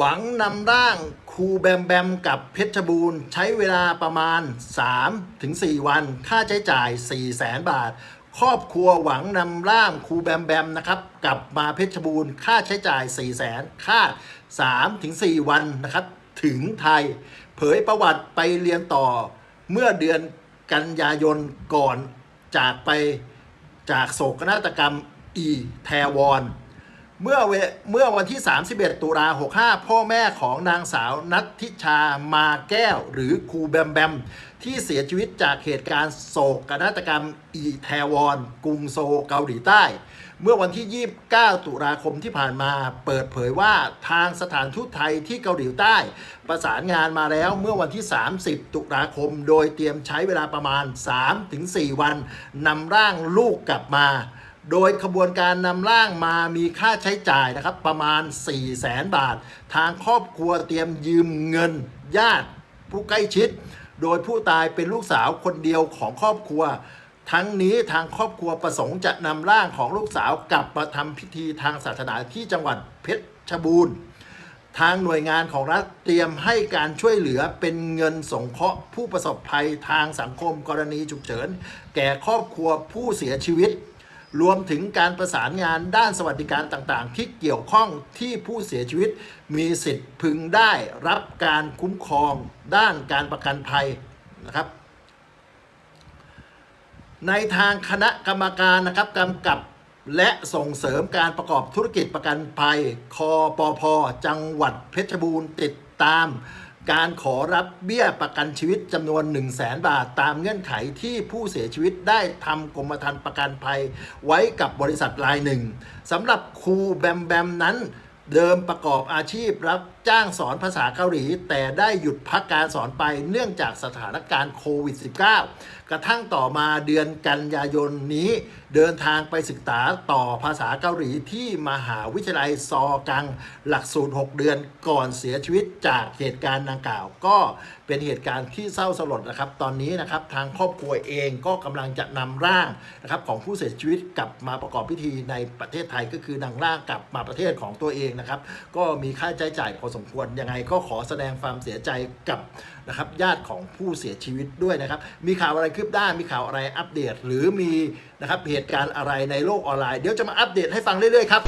หวังนำร่างครูแบมแบมกับเพชรบูรณ์ ใช้เวลาประมาณ 3-4 วัน ค่าใช้จ่าย4 0 0แสนบาท ครอบครัวหวังนำร่างครูแบมแบมนะครับ กลับมาเพชรบูรณ์ ค่าใช้จ่าย4 0 0แสนค่า 3-4 วันนะครับ ถึงไทย เผยประวัติไปเรียนต่อเมื่อเดือนกันยายนก่อนจากไปจากโศกนาฏกรรมอีแทวอน เมื่อเวเมื่อวันที่ 31 ตุลา65 พ่อแม่ของนางสาวนัททิชามาแก้ว หรือครูแบมแบม ที่เสียชีวิตจากเหตุการณ์โศกนาฏกรรมอีแทวอน กรุงโซลเกาหลีใต้ เมื่อวันที่ 29 ตุลาคมที่ผ่านมา เปิดเผยว่าทางสถานทูตไทยที่เกาหลีใต้ ประสานงานมาแล้วเมื่อวันที่ 30 ตุลาคม โดยเตรียมใช้เวลาประมาณ 3-4 วันนำร่างลูกกลับมา โดยขบวนการนำร่างมามีค่าใช้จ่ายนะครับประมาณ 4 0 0แสนบาท ทางครอบครัวเตรียมยืมเงิน ญาติผู้ใกล้ชิด โดยผู้ตายเป็นลูกสาวคนเดียวของครอบครัว ทั้งนี้ทางครอบครัวประสงค์จะนำร่างของลูกสาวกลับมาทำพิธีทางศาสนาที่จังหวัดเพชรบูรณ์ทางหน่วยงานของรัฐเตรียมให้การช่วยเหลือเป็นเงินสงเคราะห์ผู้ประสบภัยทางสังคมกรณีฉุกเฉิน แก่ครอบครัวผู้เสียชีวิต รวมถึงการประสานงานด้านสวัสดิการต่างๆ ที่เกี่ยวข้องที่ผู้เสียชีวิต มีสิทธิ์พึงได้รับการคุ้มครองด้านการประกันภัยนะครับในทางคณะกรรมการนะครับกำกับและส่งเสริมการประกอบธุรกิจประกันภัย คอปพจังหวัดเพชรบูรณ์ติดตาม การขอรับเบี้ยประกันชีวิตจำนวน 1 0 0 0 0แบาท ตามเงื่อนไขที่ผู้เสียชีวิตได้ทำกรมธรรม์ประกันภัยไว้กับบริษัทรายหนึ่งสำหรับครูแบมแบมนั้นเดิมประกอบอาชีพรับ จ้างสอนภาษาเกาหลี แต่ได้หยุดพักการสอนไปเนื่องจากสถานการณ์โควิด -19 กระทั่งต่อมาเดือนกันยายนนี้ เดินทางไปศึกษาต่อภาษาเกาหลีที่มหาวิทยาลัยซอกัง หลักสูตร 6 เดือนก่อนเสียชีวิตจากเหตุการณ์ดังกล่าว ก็เป็นเหตุการณ์ที่เศร้าสลดนะครับ ตอนนี้นะครับทางครอบครัวเองก็กำลังจะนำร่างนะครับของผู้เสียชีวิตกลับมาประกอบพิธีในประเทศไทยก็คือนำร่างกลับมาประเทศของตัวเองนะครับ ก็มีค่าใช้จ่ายพอสมควรยังไงก็ขอแสดงความเสียใจกับนะครับญาติของผู้เสียชีวิตด้วยนะครับ มีข่าวอะไรคืบหน้ามีข่าวอะไรอัปเดต หรือมีนะครับเหตุการณ์อะไรในโลกออนไลน์เดี๋ยวจะมาอัปเดตให้ฟังเรื่อยๆครับ